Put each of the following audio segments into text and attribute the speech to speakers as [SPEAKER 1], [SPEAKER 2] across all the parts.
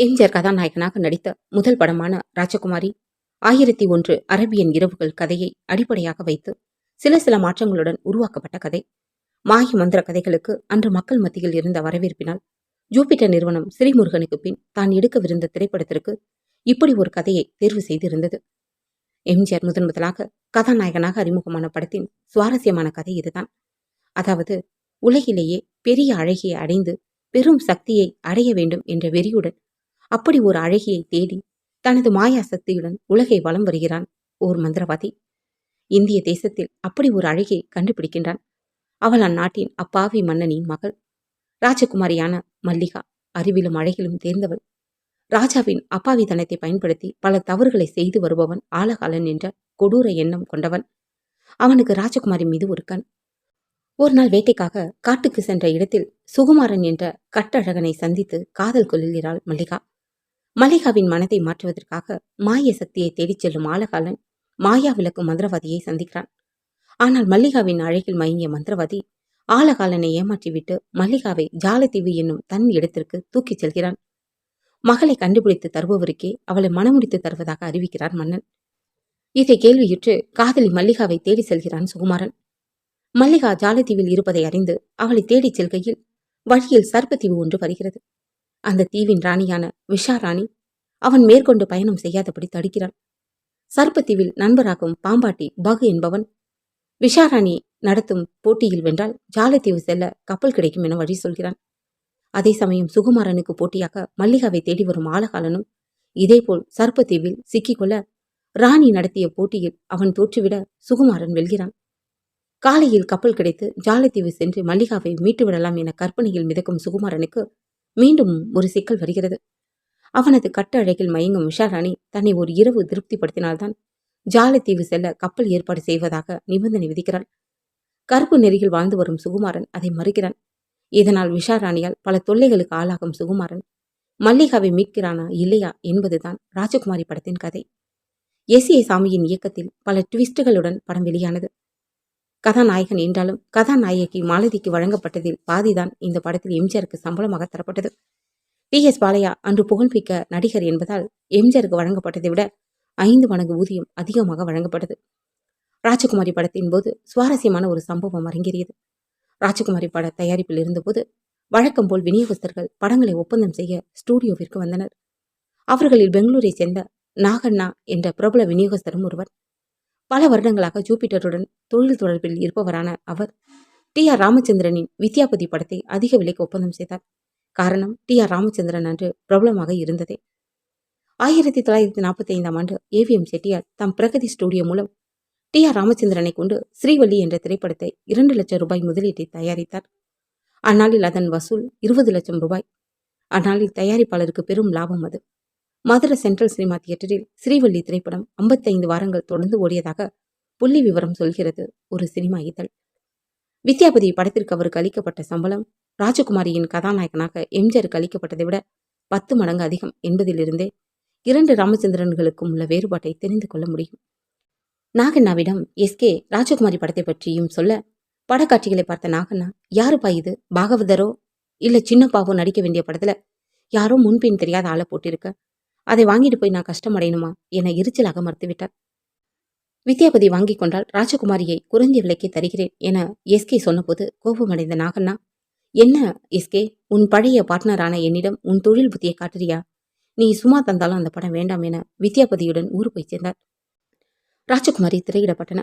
[SPEAKER 1] எம்ஜிஆர் கதாநாயகனாக நடித்த முதல் படமான ராஜகுமாரி ஆயிரத்தி ஒன்று அரபியன் இரவுகள் கதையை அடிப்படையாக வைத்து சில சில மாற்றங்களுடன் உருவாக்கப்பட்ட கதை. மாய மந்திர கதைகளுக்கு அன்று மக்கள் மத்தியில் இருந்த வரவேற்பினால் ஜூபிட்டர் நிறுவனம் ஸ்ரீமுருகனுக்கு பின் தான் எடுக்கவிருந்த திரைப்படத்திற்கு இப்படி ஒரு கதையை தேர்வு செய்திருந்தது. எம்ஜிஆர் முதன் முதலாக கதாநாயகனாக அறிமுகமான படத்தின் சுவாரஸ்யமான கதை இதுதான். அதாவது உலகிலேயே பெரிய அழகியை அடைந்து பெரும் சக்தியை அடைய வேண்டும் என்ற வெறியுடன் அப்படி ஒரு அழகியை தேடி தனது மாயா சக்தியுடன் உலகை வலம் வருகிறான் ஓர் மந்திரவாதி. இந்திய தேசத்தில் அப்படி ஒரு அழகியை கண்டுபிடிக்கின்றான். அவள் அந்நாட்டின் அப்பாவி மன்னனின் மகள். ராஜகுமாரியான மல்லிகா அறிவிலும் அழகிலும் தேர்ந்தவள். ராஜாவின் அப்பாவித்தனத்தை பயன்படுத்தி பல தவறுகளை செய்து வருபவன் ஆலகாலன் என்ற கொடூர எண்ணம் கொண்டவன். அவனுக்கு ராஜகுமாரி மீது ஒரு கண். ஒரு நாள் வேட்டைக்காக காட்டுக்கு சென்ற இடத்தில் சுகுமாரன் என்ற கட்டழகனை சந்தித்து காதல் கொள்கிறாள் மல்லிகா. மல்லிகாவின் மனதை மாற்றுவதற்காக மாய சக்தியை தேடிச் செல்லும் ஆலகாலன் மாயா விளக்கும் மந்திரவாதியை சந்திக்கிறான். ஆனால் மல்லிகாவின் அழகில் மயங்கிய மந்திரவாதி ஆலகாலனை ஏமாற்றிவிட்டு மல்லிகாவை ஜாலத்தீவு என்னும் தன் இடத்திற்கு தூக்கிச் செல்கிறான். மகளை கண்டுபிடித்து தருபவருக்கே அவளை மனமுடித்து தருவதாக அறிவிக்கிறார் மன்னன். இதை கேள்வியுற்று காதலி மல்லிகாவை தேடி செல்கிறான் சுகுமாரன். மல்லிகா ஜாலத்தீவில் இருப்பதை அறிந்து அவளை தேடிச் செல்கையில் வழியில் சர்ப்பத்தீவு ஒன்று வருகிறது. அந்த தீவின் ராணியான விஷா ராணி அவன் மேற்கொண்டு பயணம் செய்யாதபடி தடுக்கிறாள். சர்ப்பத்தீவில் நண்பராகும் பாம்பாட்டி பகு என்பவன் விஷாராணி நடத்தும் போட்டியில் வென்றால் ஜாலத்தீவு செல்ல கப்பல் கிடைக்கும் என வழி சொல்கிறான். அதே சமயம் சுகுமாரனுக்கு போட்டியாக மல்லிகாவை தேடி வரும் ஆலகாலனும் இதேபோல் சர்ப்பத்தீவில் சிக்கிக்கொள்ள ராணி நடத்திய போட்டியில் அவன் தோற்றுவிட சுகுமாரன் வெல்கிறான். காலையில் கப்பல் கிடைத்து ஜாலத்தீவு சென்று மல்லிகாவை மீட்டு விடலாம் என கற்பனையில் மிதக்கும் சுகுமாரனுக்கு மீண்டும் ஒரு சிக்கல் வருகிறது. அவனது கட்ட அழகில் மயங்கும் விஷாராணி தன்னை ஒரு இரவு திருப்திப்படுத்தினால்தான் ஜாலத்தீவு செல்ல கப்பல் ஏற்பாடு செய்வதாக நிபந்தனை விதிக்கிறாள். கருப்பு நெறியில் வாழ்ந்து வரும் சுகுமாரன் அதை மறுக்கிறான். இதனால் விஷாராணியால் பல தொல்லைகளுக்கு ஆளாகும் சுகுமாரன் மல்லிகாவை மீட்கிறானா இல்லையா என்பதுதான் ராஜகுமாரி படத்தின் கதை. எஸ் ஏ சாமியின் இயக்கத்தில் பல ட்விஸ்டுகளுடன் படம் வெளியானது. கதாநாயகன் என்றாலும் கதாநாயகி மாலதிக்கு வழங்கப்பட்டதில் பாதிதான் இந்த படத்தில் எம்ஜிஆருக்கு சம்பளமாக தரப்பட்டது. டி எஸ் பாலையா அன்று புகழ்மிக்க நடிகர் என்பதால் எம்ஜிஆருக்கு வழங்கப்பட்டதை விட ஐந்து மடங்கு ஊதியம் அதிகமாக வழங்கப்பட்டது. ராஜகுமாரி படத்தின் போது சுவாரஸ்யமான ஒரு சம்பவம் அரங்கேறியது. ராஜகுமாரி பட தயாரிப்பில் இருந்தபோது வழக்கம் போல் விநியோகஸ்தர்கள் படங்களை ஒப்பந்தம் செய்ய ஸ்டூடியோவிற்கு வந்தனர். அவர்களில் பெங்களூரை சேர்ந்த நாகண்ணா என்ற பிரபல விநியோகஸ்தரும் ஒருவர். பல வருடங்களாக ஜூபிட்டருடன் தொழில் தொடர்பில் இருப்பவரான அவர் டி ஆர் ராமச்சந்திரனின் வித்யாபதி படத்தை அதிக விலைக்கு ஒப்பந்தம் செய்தார். காரணம் டி ஆர் ராமச்சந்திரன் அன்று பிரபலமாக இருந்ததே. ஆயிரத்தி தொள்ளாயிரத்தி நாற்பத்தி ஐந்தாம் ஆண்டு ஏவிஎம் செட்டியார் தம் பிரகதி ஸ்டுடியோ மூலம் டி ஆர் ராமச்சந்திரனை கொண்டு ஸ்ரீவள்ளி என்ற திரைப்படத்தை இரண்டு லட்சம் ரூபாய் முதலீட்டை தயாரித்தார். அந்நாளில் அதன் வசூல் இருபது லட்சம் ரூபாய். அந்நாளில் தயாரிப்பாளருக்கு பெரும் லாபம் அது. மதுரை சென்ட்ரல் சினிமா தியேட்டரில் ஸ்ரீவள்ளி திரைப்படம் ஐம்பத்தைந்து வாரங்கள் தொடர்ந்து ஓடியதாக புள்ளி விவரம் சொல்கிறது ஒரு சினிமா இதழ். வித்யாபதி படத்திற்கு அவருக்கு அளிக்கப்பட்ட சம்பளம் ராஜகுமாரியின் கதாநாயகனாக எம்ஜிஆருக்கு அளிக்கப்பட்டதை விட பத்து மடங்கு அதிகம் என்பதிலிருந்தே இரண்டு ராமச்சந்திரன்களுக்கும் உள்ள வேறுபாட்டை தெரிந்து கொள்ள முடியும். நாகண்ணாவிடம் எஸ்கே ராஜகுமாரி படத்தை பற்றியும் சொல்ல படக்காட்சிகளை பார்த்த நாகண்ணா யாருப்பா இது? பாகவதரோ? இல்ல சின்னப்பாவோ நடிக்க வேண்டிய படத்துல யாரோ முன்பின் தெரியாத ஆளை போட்டிருக்க அதை வாங்கிட்டு போய் நான் கஷ்டமடையணுமா என எரிச்சலாக மறுத்துவிட்டார். வித்யாபதி வாங்கி கொண்டால் ராஜகுமாரியை குறைஞ்ச விலைக்கு தருகிறேன் என எஸ்கே சொன்னபோது கோபமடைந்த நாகண்ணா. என்ன எஸ்கே உன் பழைய பார்ட்னரான என்னிடம் உன் தொழில் புத்தியை காட்டுறியா? நீ சும்மா தந்தாலும் அந்த படம் வேண்டாம் என வித்யாபதியுடன் ஊர் போய் சேர்ந்தார். ராஜகுமாரி திரையிடப்பட்டன.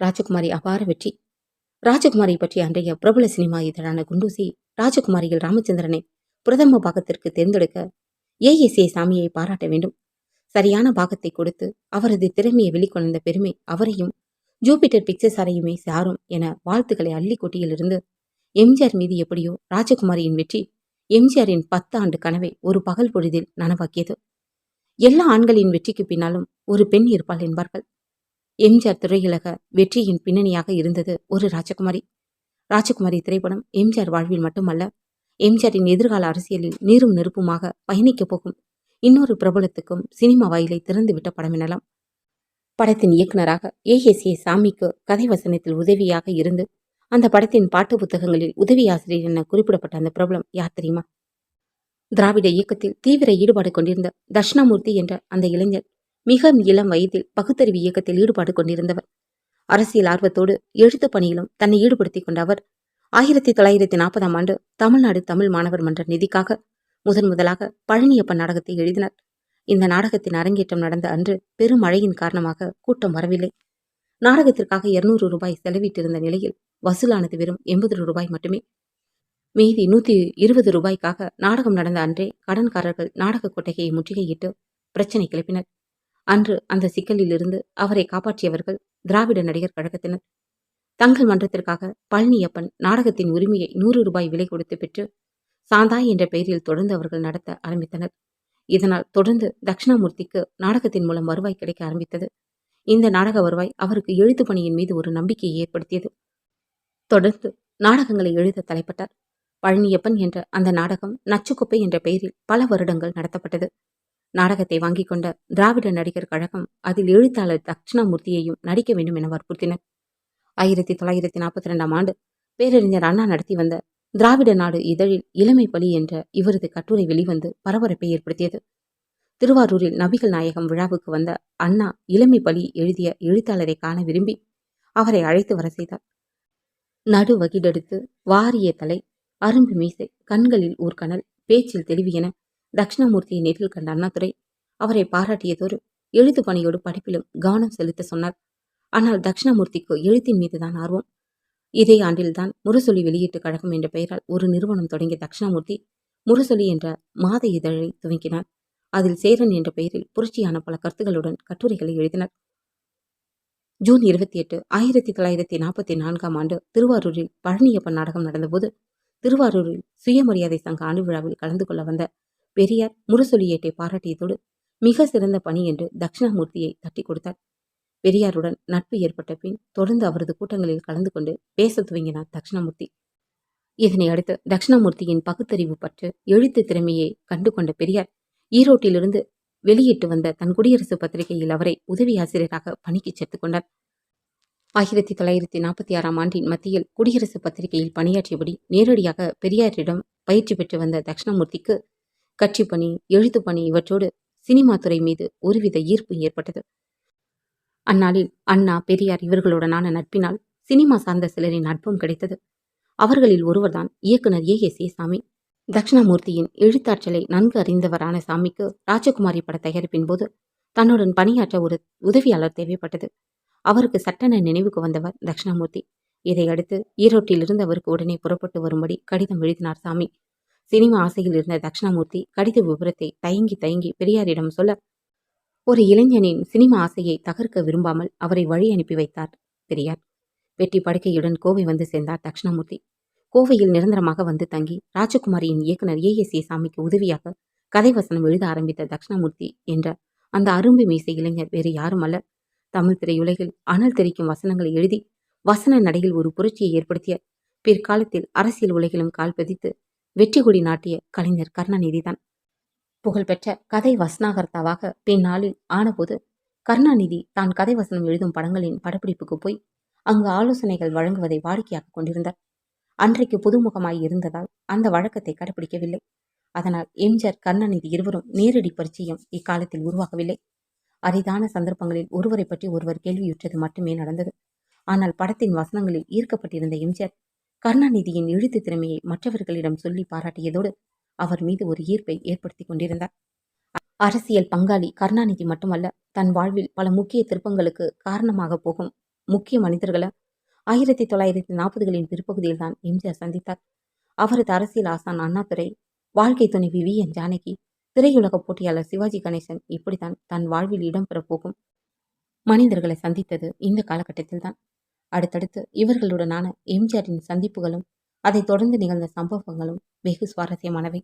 [SPEAKER 1] ராஜகுமாரி அபார வெற்றி. ராஜகுமாரி பற்றி அன்றைய பிரபல சினிமா இதழான குண்டூசி ராஜகுமாரியில் ராமச்சந்திரனை பிரதம பாகத்திற்கு தேர்ந்தெடுக்க ஏஎஸ்ஏ சாமியை பாராட்ட வேண்டும். சரியான பாகத்தை கொடுத்து அவரது திறமையை வெளிக்கொணர்ந்த பெருமை அவரையும் ஜூபிட்டர் பிக்சர்ஸ் அறையுமே சாரும் என வாழ்த்துக்களை அள்ளி கொட்டியிலிருந்து எம்ஜிஆர் மீது எப்படியோ ராஜகுமாரியின் வெற்றி எம்ஜிஆரின் பத்து ஆண்டு கனவை ஒரு பகல் பொழுதில் நனவாக்கியது. எல்லா ஆண்களின் வெற்றிக்கு பின்னாலும் ஒரு பெண் இருப்பாள் என்பார்கள். எம்ஜிஆர் திரையுலக வெற்றியின் பின்னணியாக இருந்தது ஒரு ராஜகுமாரி. ராஜகுமாரி திரைப்படம் எம்ஜிஆர் வாழ்வில் மட்டுமல்ல எம்ஜிஆரின் எதிர்கால அரசியலில் நீரும் நெருப்புமாக பயணிக்கப் போகும் இன்னொரு பிரபலத்துக்கும் சினிமா வாயிலை திறந்துவிட்ட படம் எனலாம். படத்தின் இயக்குனராக ஏஎஸ்ஏ சாமிக்கு கதை வசனத்தில் உதவியாக இருந்து அந்த படத்தின் பாட்டு புத்தகங்களில் உதவி ஆசிரியர் என குறிப்பிடப்பட்ட அந்த பிரபலம் யார் தெரியுமா? திராவிட இயக்கத்தில் தீவிர ஈடுபாடு கொண்டிருந்த தட்சிணாமூர்த்தி என்ற அந்த இளைஞர் மிக இளம் வயதில் பகுத்தறிவு இயக்கத்தில் ஈடுபாடு கொண்டிருந்தவர். அரசியல் ஆர்வத்தோடு எழுத்துப் பணியிலும் தன்னை ஈடுபடுத்திக் கொண்ட அவர் ஆயிரத்தி தொள்ளாயிரத்தி நாற்பதாம் ஆண்டு தமிழ்நாடு தமிழ் மாணவர் மன்ற நிதிக்காக முதன் முதலாக பழனியப்பன் நாடகத்தை எழுதினார். இந்த நாடகத்தின் அரங்கேற்றம் நடந்த அன்று பெருமழையின் காரணமாக கூட்டம் வரவில்லை. நாடகத்திற்காக இருநூறு ரூபாய் செலவிட்டிருந்த நிலையில் வசூலானது வெறும் எண்பது ரூபாய் மட்டுமே. மீதி நூத்தி இருபது ரூபாய்க்காக நாடகம் நடந்த அன்றே கடன்காரர்கள் நாடக கொட்டகையை முற்றுகையிட்டு பிரச்சனை கிளப்பினர். அன்று அந்த சிக்கலில் இருந்து அவரை காப்பாற்றியவர்கள் திராவிட நடிகர் கழகத்தினர். தங்கள் மன்றத்திற்காக பழனியப்பன் நாடகத்தின் உரிமையை நூறு ரூபாய் விலை கொடுத்து பெற்று சாந்தாய் என்ற பெயரில் தொடர்ந்து அவர்கள் நடத்த ஆரம்பித்தனர். இதனால் தொடர்ந்து தட்சிணாமூர்த்திக்கு நாடகத்தின் மூலம் வருவாய் கிடைக்க ஆரம்பித்தது. இந்த நாடக வருவாய் அவருக்கு எழுத்து பணியின் மீது ஒரு நம்பிக்கையை ஏற்படுத்தியது. தொடர்ந்து நாடகங்களை எழுத தலைப்பட்டார். பழனியப்பன் என்ற அந்த நாடகம் நச்சுக்குப்பை என்ற பெயரில் பல வருடங்கள் நடத்தப்பட்டது. நாடகத்தை வாங்கிக் கொண்ட திராவிட நடிகர் கழகம் அதில் எழுத்தாளர் தட்சிணாமூர்த்தியையும் நடிக்க வேண்டும் என வற்புறுத்தினர். ஆயிரத்தி தொள்ளாயிரத்தி நாற்பத்தி ரெண்டாம் ஆண்டு பேரறிஞர் அண்ணா நடத்தி வந்த திராவிட நாடு இதழில் இளமை பலி என்ற இவரது கட்டுரை வெளிவந்து பரபரப்பை ஏற்படுத்தியது. திருவாரூரில் நபிகள் நாயகம் விழாவுக்கு வந்த அண்ணா இளமை பலி எழுதிய எழுத்தாளரை காண விரும்பி அவரை அழைத்து வர செய்தார். நடு வகிடெடுத்து வாரிய தலை அரும்பு மீசை கண்களில் ஊர்கணல் பேச்சில் தெளிவு என தட்சிணமூர்த்தியை நேரில் கண்ட அண்ணாதுரை அவரை பாராட்டியதோடு எழுத்து பணியோடு படிப்பிலும் கவனம் செலுத்த சொன்னார். ஆனால் தட்சிணாமூர்த்திக்கு எழுத்தின் மீதுதான் ஆர்வம். இதே ஆண்டில்தான் முரசொலி வெளியீட்டு கழகம் என்ற பெயரால் ஒரு நிறுவனம் தொடங்கிய தட்சிணாமூர்த்தி முரசொலி என்ற மாத இதழை துவங்கினார். அதில் சேரன் என்ற பெயரில் புரட்சியான பல கருத்துகளுடன் கட்டுரைகளை எழுதினார். ஜூன் இருபத்தி எட்டு ஆயிரத்தி தொள்ளாயிரத்தி நாற்பத்தி நான்காம் ஆண்டு திருவாரூரில் பழனியப்பன் நாடகம் நடந்தபோது திருவாரூரில் சுயமரியாதை சங்க ஆண்டு விழாவில் கலந்து கொள்ள வந்த பெரியார் முரசொலியேட்டை பாராட்டியதோடு மிக சிறந்த பணி என்று தட்சிணாமூர்த்தியை தட்டி கொடுத்தார். பெரியாருடன் நட்பு ஏற்பட்ட பின் தொடர்ந்து அவரது கூட்டங்களில் கலந்து கொண்டு பேச துவங்கினார் தட்சிணாமூர்த்தி. இதனை அடுத்து தட்சிணாமூர்த்தியின் பகுத்தறிவு பற்று எழுத்து திறமையை கண்டு கொண்ட பெரியார் ஈரோட்டிலிருந்து வெளியிட்டு வந்த தன் குடியரசு பத்திரிகையில் அவரை உதவி ஆசிரியராக பணிக்கு சேர்த்துக் கொண்டார். ஆயிரத்தி தொள்ளாயிரத்தி நாற்பத்தி ஆறாம் ஆண்டின் மத்தியில் குடியரசு பத்திரிகையில் பணியாற்றியபடி நேரடியாக பெரியாரிடம் பயிற்சி பெற்று வந்த தக்ஷணாமூர்த்திக்கு கட்சி பணி எழுத்து பணி இவற்றோடு சினிமா துறை மீது ஒருவித ஈர்ப்பு ஏற்பட்டது. அந்நாளில் அண்ணா பெரியார் இவர்களுடனான நட்பினால் சினிமா சார்ந்த சிலரின் நட்பும் கிடைத்தது. அவர்களில் ஒருவர்தான் இயக்குனர் ஏ எஸ் ஏ சாமி தட்சிணாமூர்த்தியின் எழுத்தாற்றலை நன்கு அறிந்தவரான சாமிக்கு ராஜகுமாரி பட தயாரிப்பின் போது தன்னுடன் பணியாற்ற ஒரு உதவியாளர் தேவைப்பட்டது. அவருக்கு சட்டென நினைவுக்கு வந்தவர் தட்சிணாமூர்த்தி. இதையடுத்து ஈரோட்டிலிருந்து அவருக்கு உடனே புறப்பட்டு வரும்படி கடிதம் எழுதினார் சாமி. சினிமா ஆசையில் இருந்த தட்சிணாமூர்த்தி கடித விபரத்தை தயங்கி தயங்கி பெரியாரிடம் சொல்ல ஒரு இளைஞனின் சினிமா ஆசையை தகர்க்க விரும்பாமல் அவரை வழி அனுப்பி வைத்தார் பெரியார். வெட்டி படுக்கையுடன் கோவை வந்து சேர்ந்தார் தட்சிணாமூர்த்தி கோவையில் நிரந்தரமாக வந்து தங்கி ராஜகுமாரியின் இயக்குனர் ஏ. எஸ். ஏ சாமிக்கு உதவியாக கதை வசனம் எழுத ஆரம்பித்த தட்சிணாமூர்த்தி என்ற அந்த அரும்பு மீசை இளைஞர் வேறு யாரும் அல்ல. தமிழ் திரையுலகில் அனல் தெரிக்கும் வசனங்களை எழுதி வசன நடையில் ஒரு புரட்சியை ஏற்படுத்திய பிற்காலத்தில் அரசியல் உலகிலும் கால் பதித்து வெற்றி கொடி நாட்டிய கலைஞர் கருணாநிதிதான். புகழ்பெற்ற கதை வசனாகர்த்தாவாக பின்னாளில் ஆனபோது கருணாநிதி தான் கதை வசனம் எழுதும் படங்களின் படப்பிடிப்புக்கு போய் அங்கு ஆலோசனைகள் வழங்குவதை வாடிக்கையாக கொண்டிருந்தார். அன்றைக்கு புதுமுகமாய் இருந்ததால் அந்த வழக்கத்தை கடைபிடிக்கவில்லை அதனால் எம்ஜிஆர் கருணாநிதி இருவரும் நேரடி பரிச்சயம் இக்காலத்தில் உருவாகவில்லை. அரிதான சந்தர்ப்பங்களில் ஒருவரை பற்றி ஒருவர் கேள்வியுற்றது மட்டுமே நடந்தது. ஆனால் படத்தின் வசனங்களில் ஈர்க்கப்பட்டிருந்த எம்ஜிஆர் கருணாநிதியின் எழுத்து திறமையை மற்றவர்களிடம் சொல்லி பாராட்டியதோடு அவர் மீது ஒரு ஈர்ப்பை ஏற்படுத்தி கொண்டிருந்தார். அரசியல் பங்காளி கருணாநிதி மட்டுமல்ல தன் வாழ்வில் பல முக்கிய திருப்பங்களுக்கு காரணமாக போகும் முக்கிய மனிதர்களை ஆயிரத்தி தொள்ளாயிரத்தி நாற்பதுகளின் பிற்பகுதியில் தான் எம்ஜிஆர் சந்தித்தார். அவரது அரசியல் ஆசான் அண்ணாதுரை வாழ்க்கை துணைவி வி. என். ஜானகி திரையுலக போட்டியாளர் சிவாஜி கணேசன் இப்படித்தான் தன் வாழ்வில் இடம்பெறப் போகும் மனிதர்களை சந்தித்தது இந்த காலகட்டத்தில் தான் அடுத்தடுத்து இவர்களுடனான எம்ஜிஆரின் சந்திப்புகளும் அதைத் தொடர்ந்து நிகழ்ந்த சம்பவங்களும் வெகு சுவாரஸ்யமானவை.